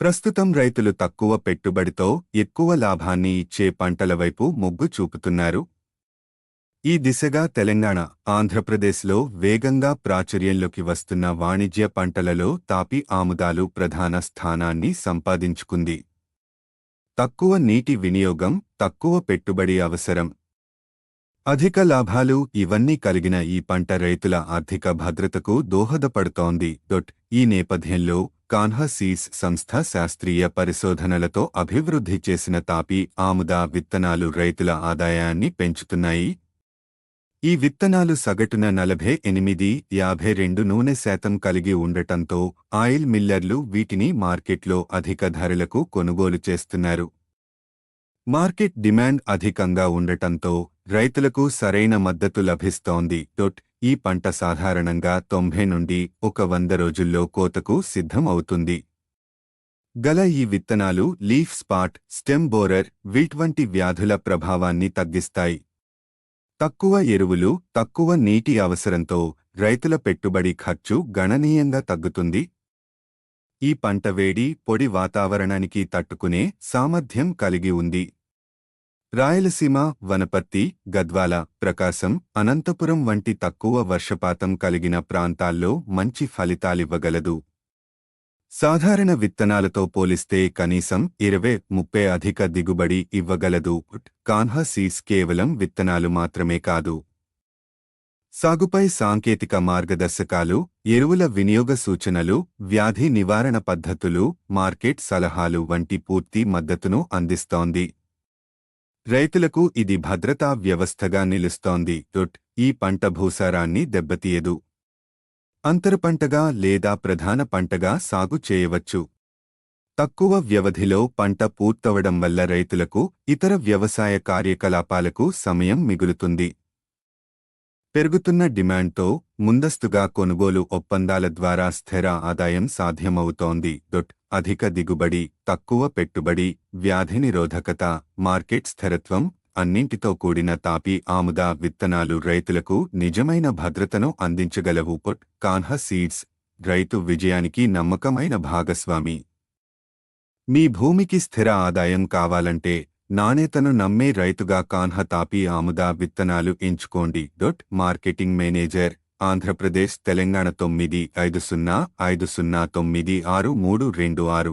ప్రస్తుతం రైతులు తక్కువ పెట్టుబడితో ఎక్కువ లాభాన్ని ఇచ్చే పంటల వైపు మొగ్గు చూపుతున్నారు. ఈ దిశగా తెలంగాణ ఆంధ్రప్రదేశ్లో వేగంగా ప్రాచుర్యంలోకి వస్తున్న వాణిజ్య పంటలలో తాపి ఆముదాలు ప్రధాన స్థానాన్ని సంపాదించుకుంది. తక్కువ నీటి వినియోగం తక్కువ పెట్టుబడి అవసరం. అధిక లాభాలు ఇవన్నీ కలిగిన ఈ పంట రైతుల ఆర్థిక భద్రతకు దోహదపడుతోంది. డొట్ ఈ నేపథ్యంలో కాన్హసీస్ సంస్థ శాస్త్రీయ పరిశోధనలతో అభివృద్ధి చేసిన తాపి ఆముద విత్తనాలు రైతుల ఆదాయాన్ని పెంచుతున్నాయి. ఈ విత్తనాలు సగటున నలభై ఎనిమిది యాభై రెండు నూనె శాతం కలిగి ఉండటంతో ఆయిల్ మిల్లర్లు వీటిని మార్కెట్లో అధిక ధరలకు కొనుగోలు చేస్తున్నారు. మార్కెట్ డిమాండ్ అధికంగా ఉండటంతో రైతులకు సరైన మద్దతు లభిస్తోంది. డొట్ ఈ పంట సాధారణంగా తొంభై నుండి ఒక వంద రోజుల్లో కోతకు సిద్ధం అవుతుంది గల ఈ విత్తనాలు లీఫ్ స్పాట్ స్టెమ్ బోరర్ వీట్వంటి వ్యాధుల ప్రభావాన్ని తగ్గిస్తాయి. తక్కువ ఎరువులు తక్కువ నీటి అవసరంతో రైతుల పెట్టుబడి ఖర్చు గణనీయంగా తగ్గుతుంది. ఈ పంట వేడి పొడి వాతావరణానికి తట్టుకునే సామర్థ్యం కలిగి ఉంది. రాయలసీమ వనపర్తి గద్వాల ప్రకాశం అనంతపురం వంటి తక్కువ వర్షపాతం కలిగిన ప్రాంతాల్లో మంచి ఫలితాలివ్వగలదు. సాధారణ విత్తనాలతో పోలిస్తే కనీసం ఇరవై ముప్పై అధిక దిగుబడి ఇవ్వగలదు. కాన్హా సీస్ కేవలం విత్తనాలు మాత్రమే కాదు. సాగుపై సాంకేతిక మార్గదర్శకాలు ఎరువుల వినియోగ సూచనలు వ్యాధి నివారణ పద్ధతులు మార్కెట్ సలహాలు వంటి పూర్తి మద్దతును అందిస్తోంది. రైతులకు ఇది భద్రతా వ్యవస్థగా నిలుస్తోంది. డొట్ ఈ పంట భూసారాన్ని దెబ్బతీయదు. అంతర పంటగా లేదా ప్రధాన పంటగా సాగు చేయవచ్చు. తక్కువ వ్యవధిలో పంట పూర్తవడం వల్ల రైతులకు ఇతర వ్యవసాయ కార్యకలాపాలకు సమయం మిగులుతుంది. పెరుగుతున్న డిమాండ్తో ముందస్తుగా కొనుగోలు ఒప్పందాల ద్వారా స్థిర ఆదాయం సాధ్యమవుతోంది. డొట్ అధిక దిగుబడి తక్కువ పెట్టుబడి వ్యాధి నిరోధకత మార్కెట్ స్థిరత్వం అన్నింటితో కూడిన తాపి ఆముద విత్తనాలు రైతులకు నిజమైన భద్రతను అందించగలవు. పొట్ కాన్హ సీడ్స్ రైతు విజయానికి నమ్మకమైన భాగస్వామి. మీ భూమికి స్థిర ఆదాయం కావాలంటే నాణ్యతను నమ్మే రైతుగా కాన్హ తాపి ఆముద విత్తనాలు ఎంచుకోండి. Dot marketing manager Andhra Pradesh Telangana తొమ్మిది ఐదు సున్నా ఐదు సున్నా తొమ్మిది ఆరు మూడు రెండు ఆరు.